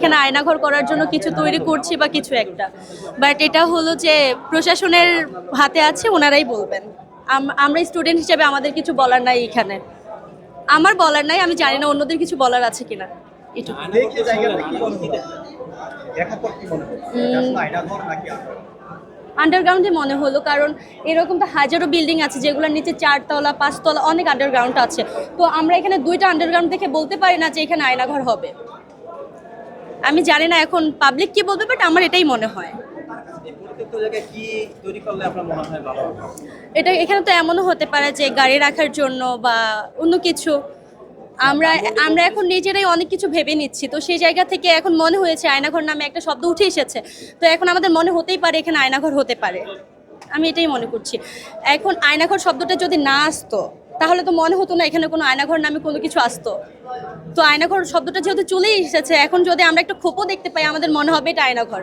এখানে আয়নাঘর করার জন্য কিছু তৈরি করছি বা কিছু একটা। বাট এটা হলো যে প্রশাসনের হাতে আছে ওনারাই বলবেন। আম- আমরা স্টুডেন্ট হিসেবে আমাদের কিছু বলার নাই এখানে। আমার বলার নাই আমি জানি না অন্যদের কিছু বলার আছে কিনা। এটুকু। কি মনে মনে? আন্ডারগ্রাউন্ডে মনে হলো কারণ এরকম তো হাজারো বিল্ডিং আছে যেগুলোর নিচে চারতলা পাঁচতলা অনেক আন্ডারগ্রাউন্ড আছে। তো আমরা এখানে দুইটা আন্ডারগ্রাউন্ড দেখে বলতে পারি না যে এখানে আয়নাঘর হবে। আমি জানি না এখন পাবলিক কি বলবে বাট আমার এটাই মনে হয়। এটা এখানে তো এমনও হতে পারে যে গাড়ি রাখার জন্য বা অন্য কিছু। আমরা আমরা এখন নিজেরাই অনেক কিছু ভেবে নিচ্ছি। তো সেই জায়গা থেকে এখন মনে হয়েছে আয়নাঘর নামে একটা শব্দ উঠে এসেছে। তো এখন আমাদের মনে হতেই পারে এখানে আয়নাঘর হতে পারে। আমি এটাই মনে করছি। এখন আয়নাঘর শব্দটা যদি না আসতো তাহলে তো মনে হতো না এখানে কোনো আয়নাঘর নামে কোনো কিছু আসতো। তো আয়নাঘর শব্দটা যেহেতু চলেই এসেছে এখন যদি আমরা একটা খোপও দেখতে পাই আমাদের মনে হবে এটা আয়নাঘর।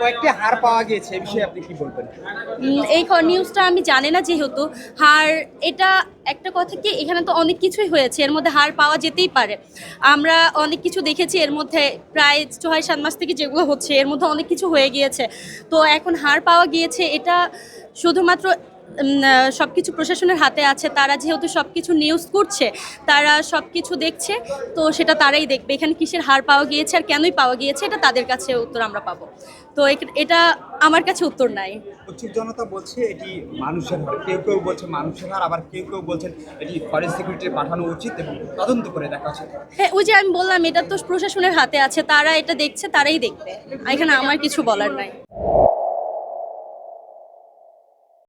কয়েকটি হার পাওয়া গিয়েছে এই বিষয়ে আপনি কি বলবেন? এই নিউজটা আমি জানি না যেহেতু। হার এটা একটা কথা কি এখানে তো অনেক কিছুই হয়েছে এর মধ্যে হার পাওয়া যেতেই পারে। আমরা অনেক কিছু দেখেছি এর মধ্যে প্রায় ছয় সাত মাস থেকে যেগুলো হচ্ছে এর মধ্যে অনেক কিছু হয়ে গিয়েছে। তো এখন হার পাওয়া গিয়েছে এটা শুধুমাত্র সব কিছু প্রশাসনের হাতে আছে তারা যেহেতু সব কিছু নিউজ করছে তারা সব কিছু দেখছে তো সেটা তারাই দেখবে। এখানে কিসের হার পাওয়া গিয়েছে আর কেনই পাওয়া গিয়েছে এটা তাদের কাছে উত্তর আমরা পাবো। তো এটা আমার কাছে উত্তর নাই। উচিত জনতা বলছে এটি মানুষের হার কেউ কেউ বলছে মানুষের হার আবার কেউ কেউ বলছেন এটি ফরেস্ট সিকিউরিটি পাঠানো উচিত এবং তদন্ত করে দেখা উচিত। হ্যাঁ ওই যে আমি বললাম এটা তো প্রশাসনের হাতে আছে তারা এটা দেখছে তারাই দেখবে। এখানে আমার কিছু বলার নাই।